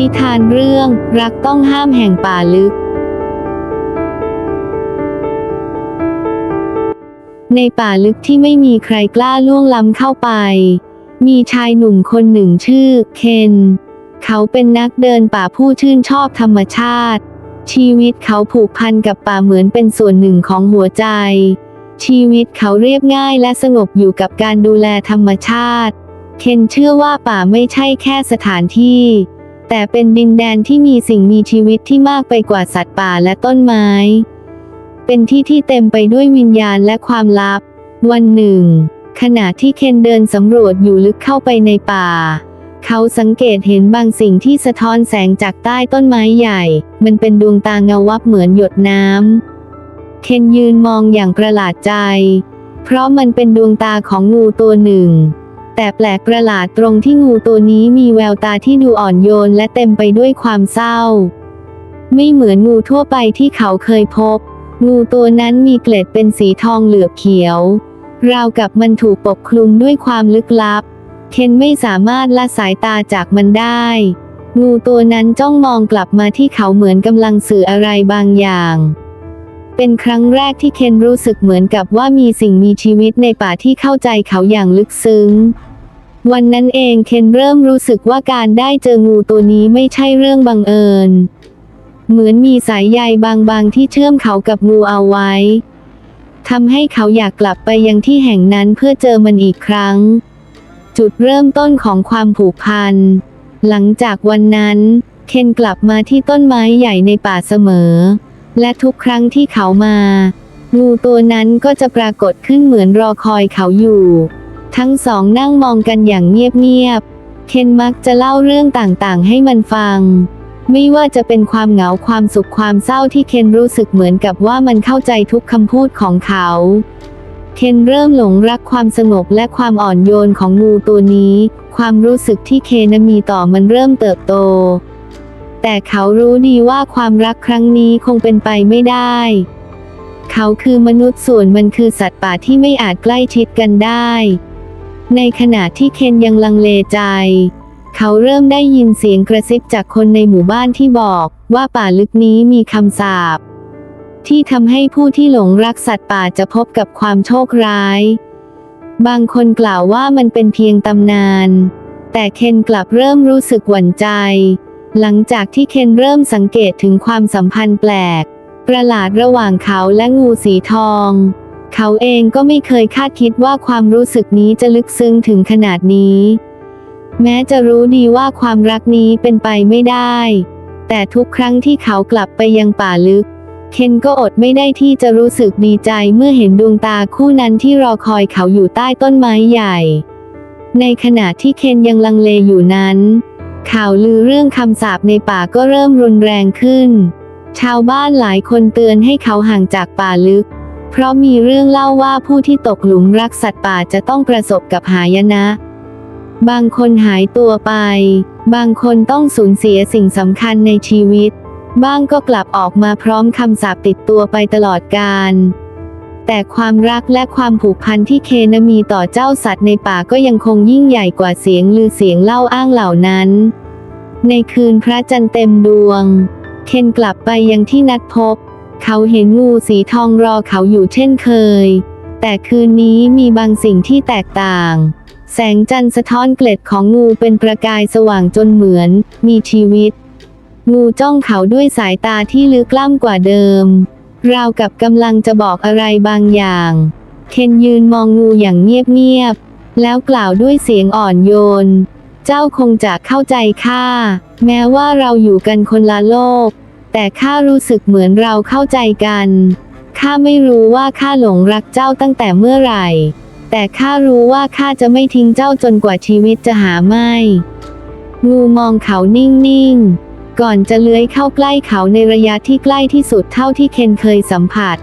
นิทานเรื่อง รักต้องห้ามแห่งป่าลึก ในป่าลึกที่ไม่มีใครกล้าล่วงล้ำเข้าไป มีชายหนุ่มคนหนึ่งชื่อ เคน เขาเป็นนักเดินป่าผู้ชื่นชอบธรรมชาติ ชีวิตเขาผูกพันกับป่าเหมือนเป็นส่วนหนึ่งของหัวใจ ชีวิตเขาเรียบง่ายและสงบอยู่กับการดูแลธรรมชาติ เคนเชื่อว่าป่าไม่ใช่แค่สถานที่ แต่เป็นดินแดนที่มีสิ่งมีชีวิตที่มากไปกว่าสัตว์ป่าและต้นไม้ เป็นที่ที่เต็มไปด้วยวิญญาณและความลับ วันหนึ่ง ขณะที่เคนเดินสำรวจอยู่ลึกเข้าไปในป่า เขาสังเกตเห็นบางสิ่งที่สะท้อนแสงจากใต้ต้นไม้ใหญ่ มันเป็นดวงตาเงาวับเหมือนหยดน้ำ เคนยืนมองอย่างประหลาดใจ เพราะมันเป็นดวงตาของงูตัวหนึ่ง แต่แปลกประหลาดตรงที่งูตัวนี้มีแววตาที่ดูอ่อนโยนและเต็มไปด้วยความเศร้า ไม่เหมือนงูทั่วไปที่เขาเคยพบ งูตัวนั้นมีเกล็ดเป็นสีทองเหลือบเขียว ราวกับมันถูกปกคลุมด้วยความลึกลับ เคนไม่สามารถละสายตาจากมันได้ งูตัวนั้นจ้องมองกลับมาที่เขาเหมือนกำลังสื่ออะไรบางอย่างเป็นครั้งแรกที่เคนรู้สึกเหมือนกับว่ามีสิ่งมีชีวิตในป่าที่เข้าใจเขาอย่างลึกซึ้ง วันนั้นเองเคนเริ่มรู้สึกว่าการได้เจองูตัวนี้ไม่ใช่เรื่องบังเอิญ เหมือนมีสายใยบางๆที่เชื่อมเขากับงูเอาไว้ทำให้เขาอยากกลับไปยังที่แห่งนั้นเพื่อเจอมันอีกครั้ง จุดเริ่มต้นของความผูกพัน หลังจากวันนั้น เคนกลับมาที่ต้นไม้ใหญ่ในป่าเสมอ และทุกครั้งที่เขามา งูตัวนั้นก็จะปรากฏขึ้นเหมือนรอคอยเขาอยู่ ทั้งสองนั่งมองกันอย่างเงียบๆ เคนมักจะเล่าเรื่องต่างๆ ให้มันฟัง ไม่ว่าจะเป็นความเหงาความสุขความเศร้าที่เคนรู้สึกเหมือนกับว่ามันเข้าใจทุกคำพูดของเขา เคนเริ่มหลงรักความสงบและความอ่อนโยนของงูตัวนี้ ความรู้สึกที่เคนมีต่อมันเริ่มเติบโต แต่เขารู้ดีว่าความรักครั้งนี้คงเป็นไปไม่ได้เขาคือมนุษย์ส่วนมันคือสัตว์ป่าที่ไม่อาจใกล้ชิดกันได้ ในขณะที่เคนยังลังเลใจ เขาเริ่มได้ยินเสียงกระซิบจากคนในหมู่บ้านที่บอกว่าป่าลึกนี้มีคำสาปที่ทำให้ผู้ที่หลงรักสัตว์ป่าจะพบกับความโชคร้าย บางคนกล่าวว่ามันเป็นเพียงตำนาน แต่เคนกลับเริ่มรู้สึกหวั่นใจ หลังจากที่เคนเริ่มสังเกตถึงความสัมพันธ์แปลก ประหลาดระหว่างเขาและงูสีทอง เขาเองก็ไม่เคยคาดคิดว่าความรู้สึกนี้จะลึกซึ้งถึงขนาดนี้ แม้จะรู้ดีว่าความรักนี้เป็นไปไม่ได้ แต่ทุกครั้งที่เขากลับไปยังป่าลึก เคนก็อดไม่ได้ที่จะรู้สึกดีใจเมื่อเห็นดวงตาคู่นั้นที่รอคอยเขาอยู่ใต้ต้นไม้ใหญ่ ในขณะที่เคนยังลังเลอยู่นั้น ข่าวลือเรื่องคำสาปในป่าก็เริ่มรุนแรงขึ้น ชาวบ้านหลายคนเตือนให้เขาห่างจากป่าลึก เพราะมีเรื่องเล่าว่าผู้ที่ตกหลุมรักสัตว์ป่าจะต้องประสบกับหายนะ บางคนหายตัวไป บางคนต้องสูญเสียสิ่งสำคัญในชีวิต บ้างก็กลับออกมาพร้อมคำสาปติดตัวไปตลอดกาลแต่ความรักและความผูกพันที่เคนมีต่อเจ้าสัตว์ในป่าก็ยังคงยิ่งใหญ่กว่าเสียงลือเสียงเล่าอ้างเหล่านั้น ในคืนพระจันทร์เต็มดวง เคนกลับไปยังที่นัดพบ เขาเห็นงูสีทองรอเขาอยู่เช่นเคย แต่คืนนี้มีบางสิ่งที่แตกต่าง แสงจันทร์สะท้อนเกล็ดของงูเป็นประกายสว่างจนเหมือน มีชีวิต งูจ้องเขาด้วยสายตาที่ลึกล้ำกว่าเดิม ราวกับกำลังจะบอกอะไรบางอย่าง เคนยืนมองงูอย่างเงียบๆ แล้วกล่าวด้วยเสียงอ่อนโยน เจ้าคงจะเข้าใจข้า แม้ว่าเราอยู่กันคนละโลก แต่ข้ารู้สึกเหมือนเราเข้าใจกัน ข้าไม่รู้ว่าข้าหลงรักเจ้าตั้งแต่เมื่อไหร่ แต่ข้ารู้ว่าข้าจะไม่ทิ้งเจ้าจนกว่าชีวิตจะหาไม่ งูมองเขานิ่งๆ ก่อนจะเลื้อยเข้าใกล้เขาในระยะที่ใกล้ที่สุดเท่าที่เคนเคยสัมผัส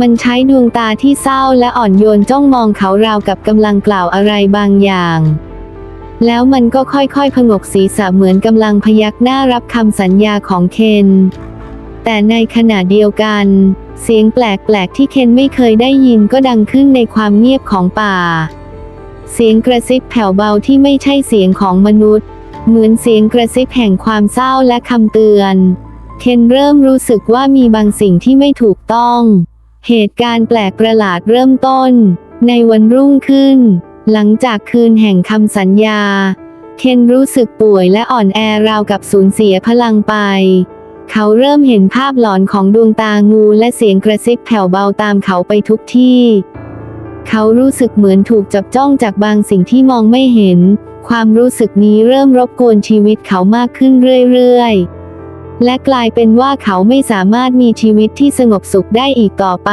มันใช้ดวงตาที่เศร้าและอ่อนโยนจ้องมองเขาราวกับกำลังกล่าวอะไรบางอย่าง แล้วมันก็ค่อยๆ ผงกศีรษะเหมือนกำลังพยักหน้ารับคำสัญญาของเคน แต่ในขณะเดียวกัน เสียงแปลกๆที่เคนไม่เคยได้ยินก็ดังขึ้นในความเงียบของป่า เสียงกระซิบแผ่วเบาที่ไม่ใช่เสียงของมนุษย์ เหมือนเสียงกระซิบแห่งความเศร้าและคำเตือน เคนเริ่มรู้สึกว่ามีบางสิ่งที่ไม่ถูกต้อง เหตุการณ์แปลกประหลาดเริ่มต้น ในวันรุ่งขึ้น หลังจากคืนแห่งคำสัญญา เคนรู้สึกป่วยและอ่อนแอราวกับสูญเสียพลังไป เขาเริ่มเห็นภาพหลอนของดวงตางูและเสียงกระซิบแผ่วเบาตามเขาไปทุกที่ เขารู้สึกเหมือนถูกจับจ้องจากบางสิ่งที่มองไม่เห็น ความรู้สึกนี้เริ่มรบกวนชีวิตเขามากขึ้นเรื่อยๆ และกลายเป็นว่าเขาไม่สามารถมีชีวิตที่สงบสุขได้อีกต่อไป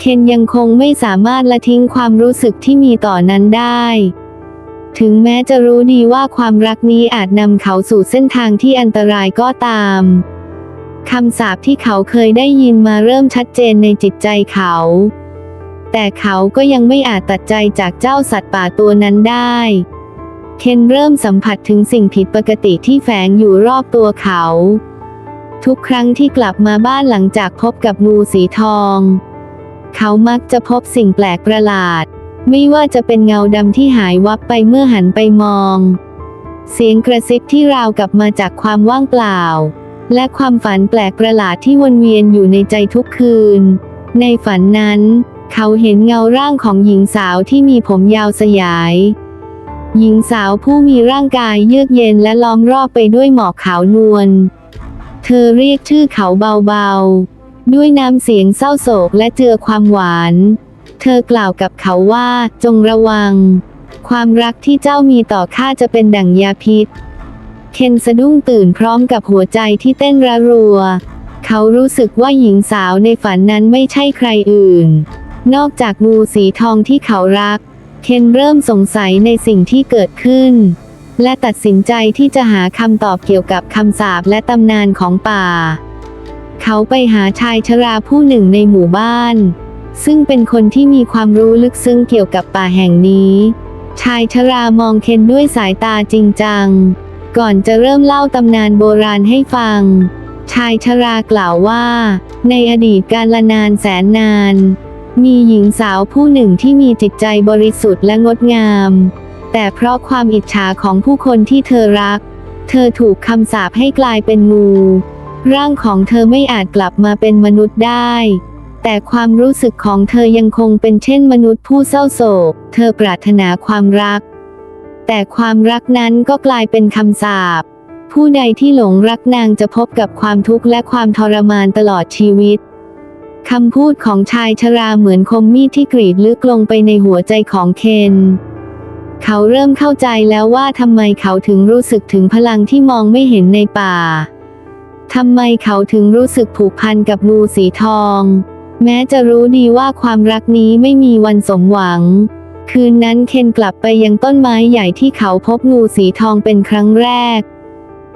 เคนยังคงไม่สามารถละทิ้งความรู้สึกที่มีต่อนั้นได้ ถึงแม้จะรู้ดีว่าความรักนี้อาจนำเขาสู่เส้นทางที่อันตรายก็ตามคำสาปที่เขาเคยได้ยินมาเริ่มชัดเจนในจิตใจเขา แต่เขาก็ยังไม่อาจตัดใจจากเจ้าสัตว์ป่าตัวนั้นได้ เคนเริ่มสัมผัสถึงสิ่งผิดปกติที่แฝงอยู่รอบตัวเขา ทุกครั้งที่กลับมาบ้านหลังจากพบกับงูสีทอง เขามักจะพบสิ่งแปลกประหลาด ไม่ว่าจะเป็นเงาดำที่หายวับไปเมื่อหันไปมอง เสียงกระซิบที่ราวกลับมาจากความว่างเปล่า และความฝันแปลกประหลาดที่วนเวียนอยู่ในใจทุกคืน ในฝันนั้น เขาเห็นเงาร่างของหญิงสาวที่มีผมยาวสยาย หญิงสาวผู้มีร่างกายเยือกเย็นและล้อมรอบไปด้วยหมอกขาวนวล เธอเรียกชื่อเขาเบาๆ ด้วยน้ำเสียงเศร้าโศกและเจือความหวาน เธอกล่าวกับเขาว่าจงระวัง ความรักที่เจ้ามีต่อข้าจะเป็นดั่งยาพิษ เคนสะดุ้งตื่นพร้อมกับหัวใจที่เต้นระรัว เขารู้สึกว่าหญิงสาวในฝันนั้นไม่ใช่ใครอื่น นอกจากงูสีทองที่เขารัก เคนเริ่มสงสัยในสิ่งที่เกิดขึ้น และตัดสินใจที่จะหาคำตอบเกี่ยวกับคำสาปและตำนานของป่า เขาไปหาชายชราผู้หนึ่งในหมู่บ้าน ซึ่งเป็นคนที่มีความรู้ลึกซึ้งเกี่ยวกับป่าแห่งนี้ ชายชรามองเคนด้วยสายตาจริงจัง ก่อนจะเริ่มเล่าตำนานโบราณให้ฟัง ชายชรากล่าวว่า ในอดีตการละนานแสนนาน มีหญิงสาวผู้หนึ่งที่มีจิตใจบริสุทธิ์และงดงาม แต่เพราะความอิจฉาของผู้คนที่เธอรัก เธอถูกคำสาปให้กลายเป็นงู ร่างของเธอไม่อาจกลับมาเป็นมนุษย์ได้ แต่ความรู้สึกของเธอยังคงเป็นเช่นมนุษย์ผู้เศร้าโศก เธอปรารถนาความรัก แต่ความรักนั้นก็กลายเป็นคำสาป ผู้ใดที่หลงรักนางจะพบกับความทุกข์และความทรมานตลอดชีวิตคำพูดของชายชราเหมือนคมมีดที่กรีดลึกลงไปในหัวใจของเคน เขาเริ่มเข้าใจแล้วว่าทำไมเขาถึงรู้สึกถึงพลังที่มองไม่เห็นในป่า ทำไมเขาถึงรู้สึกผูกพันกับงูสีทอง แม้จะรู้ดีว่าความรักนี้ไม่มีวันสมหวัง คืนนั้นเคนกลับไปยังต้นไม้ใหญ่ที่เขาพบงูสีทองเป็นครั้งแรก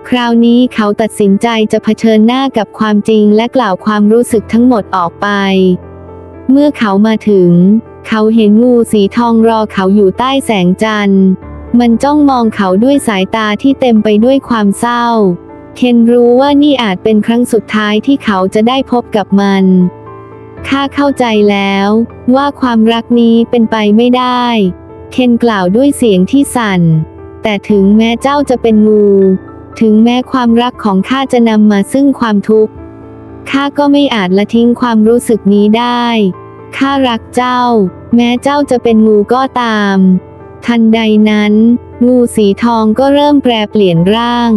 คราวนี้เขาตัดสินใจจะเผชิญหน้ากับความจริงและกล่าวความรู้สึกทั้งหมดออกไป เมื่อเขามาถึง เขาเห็นงูสีทองรอเขาอยู่ใต้แสงจันทร์ มันจ้องมองเขาด้วยสายตาที่เต็มไปด้วยความเศร้า เคนรู้ว่านี่อาจเป็นครั้งสุดท้ายที่เขาจะได้พบกับมัน ข้าเข้าใจแล้ว ว่าความรักนี้เป็นไปไม่ได้ เคนกล่าวด้วยเสียงที่สั่น แต่ถึงแม้เจ้าจะเป็นงู ถึงแม้ความรักของข้าจะนำมาซึ่งความทุกข์ ข้าก็ไม่อาจละทิ้งความรู้สึกนี้ได้ ข้ารักเจ้า แม้เจ้าจะเป็นงูก็ตาม ทันใดนั้น งูสีทองก็เริ่มแปรเปลี่ยนร่าง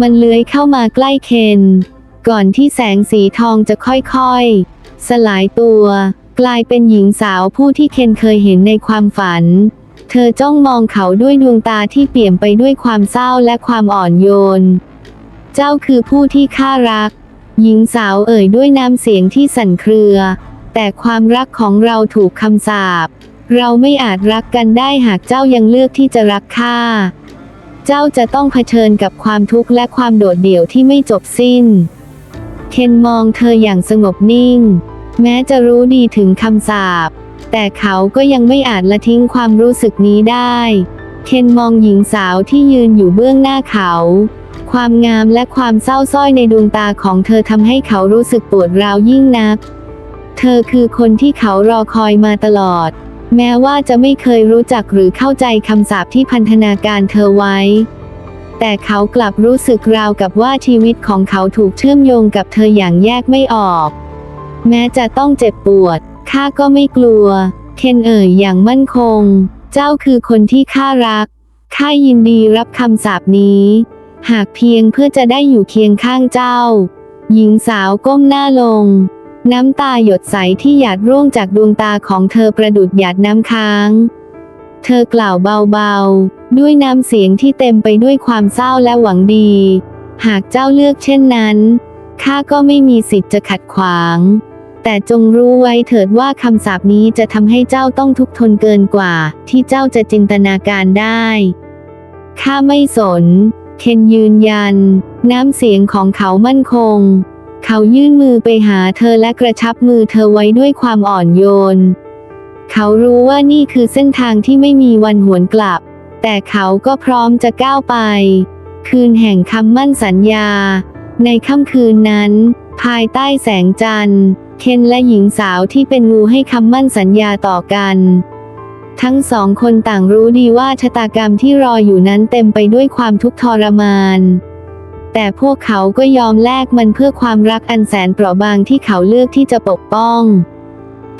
มันเลื้อยเข้ามาใกล้เคน ก่อนที่แสงสีทองจะค่อยๆ สลายตัว กลายเป็นหญิงสาวผู้ที่เคนเคยเห็นในความฝัน เธอจ้องมองเขาด้วยดวงตาที่เปี่ยมไปด้วยความเศร้าและความอ่อนโยน เจ้าคือผู้ที่ข้ารัก หญิงสาวเอ่ยด้วยน้ำเสียงที่สั่นเครือ แต่ความรักของเราถูกคำสาปเราไม่อาจรักกันได้หากเจ้ายังเลือกที่จะรักข้า เจ้าจะต้องเผชิญกับความทุกข์และความโดดเดี่ยวที่ไม่จบสิ้น เคนมองเธออย่างสงบนิ่ง แม้จะรู้ดีถึงคำสาป แต่เขาก็ยังไม่อาจละทิ้งความรู้สึกนี้ได้ เคนมองหญิงสาวที่ยืนอยู่เบื้องหน้าเขา ความงามและความเศร้าส้อยในดวงตาของเธอทำให้เขารู้สึกปวดร้าวยิ่งนัก เธอคือคนที่เขารอคอยมาตลอด แม้ว่าจะไม่เคยรู้จักหรือเข้าใจคำสาปที่พันธนาการเธอไว้ แต่เขากลับรู้สึกราวกับว่าชีวิตของเขาถูกเชื่อมโยงกับเธออย่างแยกไม่ออก แม้จะต้องเจ็บปวด ข้าก็ไม่กลัว เคนเอ่ยอย่างมั่นคง เจ้าคือคนที่ข้ารัก ข้ายินดีรับคำสาปนี้ หากเพียงเพื่อจะได้อยู่เคียงข้างเจ้า หญิงสาวก้มหน้าลง น้ำตาหยดใสที่หยาดร่วงจากดวงตาของเธอประดุดหยาดน้ำค้าง เธอกล่าวเบาๆ ด้วยน้ำเสียงที่เต็มไปด้วยความเศร้าและหวังดี หากเจ้าเลือกเช่นนั้น ข้าก็ไม่มีสิทธิ์จะขัดขวาง แต่จงรู้ไว้เถิดว่าคำสาปนี้จะทำให้เจ้าต้องทุกข์ทนเกินกว่า ที่เจ้าจะจินตนาการได้ ข้าไม่สน เคนยืนยัน น้ำเสียงของเขามั่นคง เขายื่นมือไปหาเธอและกระชับมือเธอไว้ด้วยความอ่อนโยน เขารู้ว่านี่คือเส้นทางที่ไม่มีวันหวนกลับ แต่เขาก็พร้อมจะก้าวไป คืนแห่งคำมั่นสัญญา ในค่ำคืนนั้น ภายใต้แสงจันทร์ เคนและหญิงสาวที่เป็นงูให้คำมั่นสัญญาต่อกัน ทั้งสองคนต่างรู้ดีว่าชะตากรรมที่รออยู่นั้นเต็มไปด้วยความทุกข์ทรมาน แต่พวกเขาก็ยอมแลกมันเพื่อความรักอันแสนเปราะบางที่เขาเลือกที่จะปกป้อง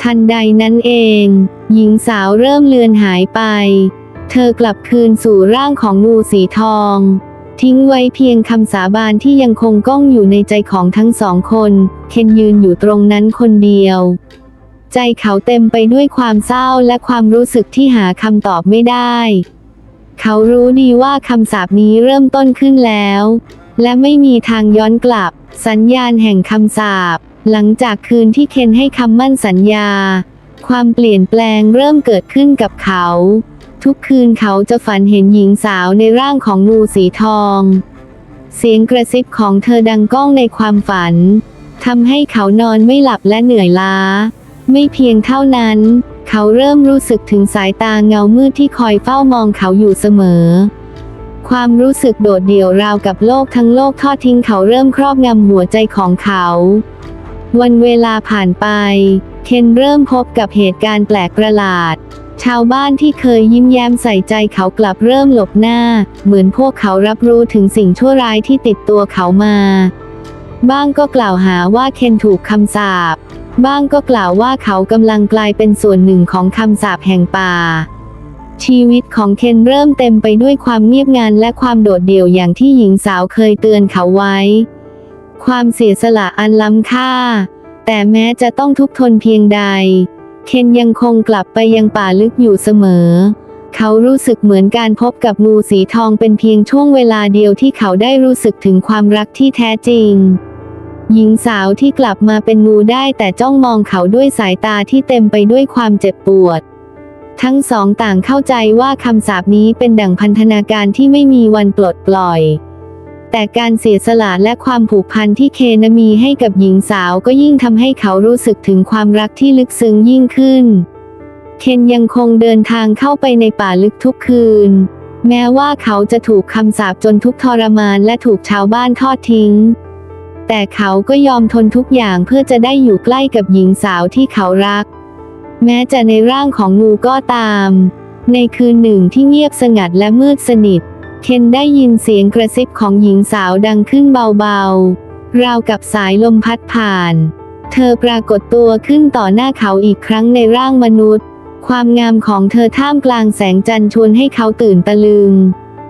ทันใดนั้นเอง หญิงสาวเริ่มเลือนหายไป เธอกลับคืนสู่ร่างของงูสีทอง ทิ้งไว้เพียงคำสาบานที่ยังคงก้องอยู่ในใจของทั้งสองคน เคนยืนอยู่ตรงนั้นคนเดียว ใจเขาเต็มไปด้วยความเศร้าและความรู้สึกที่หาคำตอบไม่ได้ เขารู้ดีว่าคำสาปนี้เริ่มต้นขึ้นแล้ว และไม่มีทางย้อนกลับ สัญญาณแห่งคำสาป หลังจากคืนที่เคนให้คำมั่นสัญญา ความเปลี่ยนแปลงเริ่มเกิดขึ้นกับเขา ทุกคืนเขาจะฝันเห็นหญิงสาวในร่างของงูสีทอง เสียงกระซิบของเธอดังก้องในความฝันทำให้เขานอนไม่หลับและเหนื่อยล้า ไม่เพียงเท่านั้น เขาเริ่มรู้สึกถึงสายตาเงามืดที่คอยเฝ้ามองเขาอยู่เสมอ ความรู้สึกโดดเดี่ยวราวกับโลกทั้งโลกทอดทิ้งเขาเริ่มครอบงำหัวใจของเขา วันเวลาผ่านไป เคนเริ่มพบกับเหตุการณ์แปลกประหลาด ชาวบ้านที่เคยยิ้มแย้มใส่ใจเขากลับเริ่มหลบหน้า เหมือนพวกเขารับรู้ถึงสิ่งชั่วร้ายที่ติดตัวเขามา บ้างก็กล่าวหาว่าเคนถูกคำสาป บ้างก็กล่าวว่าเขากำลังกลายเป็นส่วนหนึ่งของคำสาปแห่งป่า ชีวิตของเคนเริ่มเต็มไปด้วยความเงียบงันและความโดดเดี่ยวอย่างที่หญิงสาวเคยเตือนเขาไว้ ความเสียสละอันล้ำค่า แต่แม้จะต้องทุกทนเพียงใด เคนยังคงกลับไปยังป่าลึกอยู่เสมอ เขารู้สึกเหมือนการพบกับงูสีทองเป็นเพียงช่วงเวลาเดียวที่เขาได้รู้สึกถึงความรักที่แท้จริง หญิงสาวที่กลับมาเป็นงูได้แต่จ้องมองเขาด้วยสายตาที่เต็มไปด้วยความเจ็บปวด ทั้งสองต่างเข้าใจว่าคำสาปนี้เป็นดั่งพันธนาการที่ไม่มีวันปลดปล่อย แต่การเสียสละและความผูกพันที่เคนมีให้กับหญิงสาวก็ยิ่งทำให้เขารู้สึกถึงความรักที่ลึกซึ้งยิ่งขึ้น เคนยังคงเดินทางเข้าไปในป่าลึกทุกคืน แม้ว่าเขาจะถูกคำสาปจนทุกทรมานและถูกชาวบ้านทอดทิ้ง แต่เขาก็ยอมทนทุกอย่างเพื่อจะได้อยู่ใกล้กับหญิงสาวที่เขารัก แม้จะในร่างของงูก็ตาม ในคืนหนึ่งที่เงียบสงัดและมืดสนิท เคนได้ยินเสียงกระซิบของหญิงสาวดังขึ้นเบาๆ ราวกับสายลมพัดผ่าน เธอปรากฏตัวขึ้นต่อหน้าเขาอีกครั้งในร่างมนุษย์ ความงามของเธอท่ามกลางแสงจันทร์ชวนให้เขาตื่นตะลึง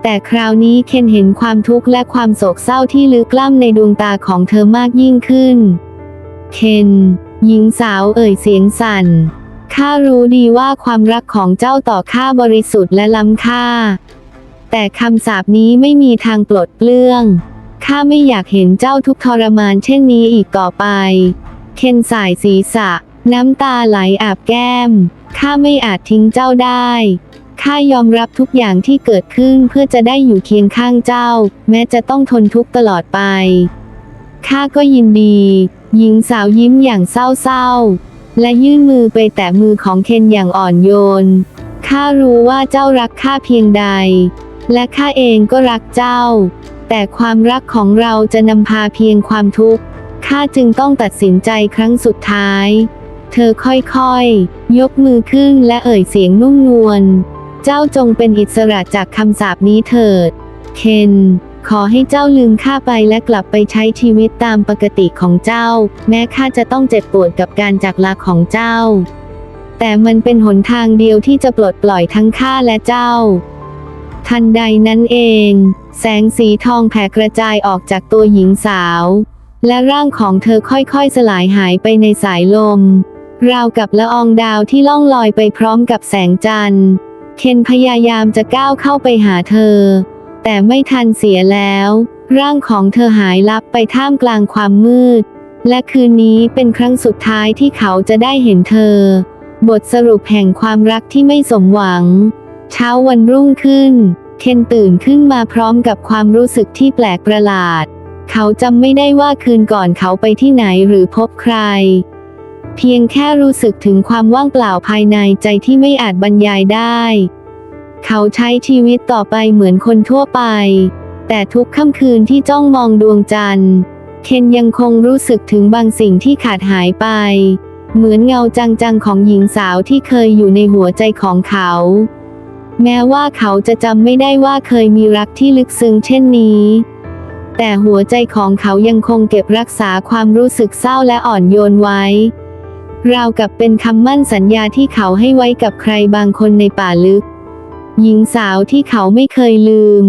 แต่คราวนี้เคนเห็นความทุกข์และความโศกเศร้าที่ลึกล้ำในดวงตาของเธอมากยิ่งขึ้น เคน หญิงสาวเอ่ยเสียงสั่น ข้ารู้ดีว่าความรักของเจ้าต่อข้าบริสุทธิ์และล้ำค่า แต่คำสาปนี้ไม่มีทางปลดเปลื้อง ข้าไม่อยากเห็นเจ้าทุกข์ทรมานเช่นนี้อีกต่อไป เคนสายศีรษะ น้ำตาไหลอาบแก้ม ข้าไม่อาจทิ้งเจ้าได้ ข้ายอมรับทุกอย่างที่เกิดขึ้นเพื่อจะได้อยู่เคียงข้างเจ้า แม้จะต้องทนทุกข์ตลอดไป ข้าก็ยินดี หญิงสาวยิ้มอย่างเศร้าๆ และยื่นมือไปแตะมือของเคนอย่างอ่อนโยน ข้ารู้ว่าเจ้ารักข้าเพียงใด และข้าเองก็รักเจ้า แต่ความรักของเราจะนำพาเพียงความทุกข์ ข้าจึงต้องตัดสินใจครั้งสุดท้าย เธอค่อยๆ ยกมือขึ้นและเอ่ยเสียงนุ่มนวล เจ้าจงเป็นอิสระจากคำสาปนี้เถิด เคน ขอให้เจ้าลืมข้าไปและกลับไปใช้ชีวิตตามปกติของเจ้า แม้ข้าจะต้องเจ็บปวดกับการจากลาของเจ้า แต่มันเป็นหนทางเดียวที่จะปลดปล่อยทั้งข้าและเจ้า ทันใดนั้นเอง แสงสีทองแผ่กระจายออกจากตัวหญิงสาว และร่างของเธอค่อยๆสลายหายไปในสายลม ราวกับละอองดาวที่ล่องลอยไปพร้อมกับแสงจันทร์เคนพยายามจะก้าวเข้าไปหาเธอ แต่ไม่ทันเสียแล้ว ร่างของเธอหายลับไปท่ามกลางความมืด และคืนนี้เป็นครั้งสุดท้ายที่เขาจะได้เห็นเธอ บทสรุปแห่งความรักที่ไม่สมหวัง เช้าวันรุ่งขึ้น เคนตื่นขึ้นมาพร้อมกับความรู้สึกที่แปลกประหลาด เขาจำไม่ได้ว่าคืนก่อนเขาไปที่ไหนหรือพบใคร เพียงแค่รู้สึกถึงความว่างเปล่าภายในใจที่ไม่อาจบรรยายได้ เขาใช้ชีวิตต่อไปเหมือนคนทั่วไป แต่ทุกค่ำคืนที่จ้องมองดวงจันทร์ เคนยังคงรู้สึกถึงบางสิ่งที่ขาดหายไป เหมือนเงาจังๆของหญิงสาวที่เคยอยู่ในหัวใจของเขา แม้ว่าเขาจะจำไม่ได้ว่าเคยมีรักที่ลึกซึ้งเช่นนี้ แต่หัวใจของเขายังคงเก็บรักษาความรู้สึกเศร้าและอ่อนโยนไว้ราวกับเป็นคำมั่นสัญญาที่เขาให้ไว้กับใครบางคนในป่าลึก หญิงสาวที่เขาไม่เคยลืม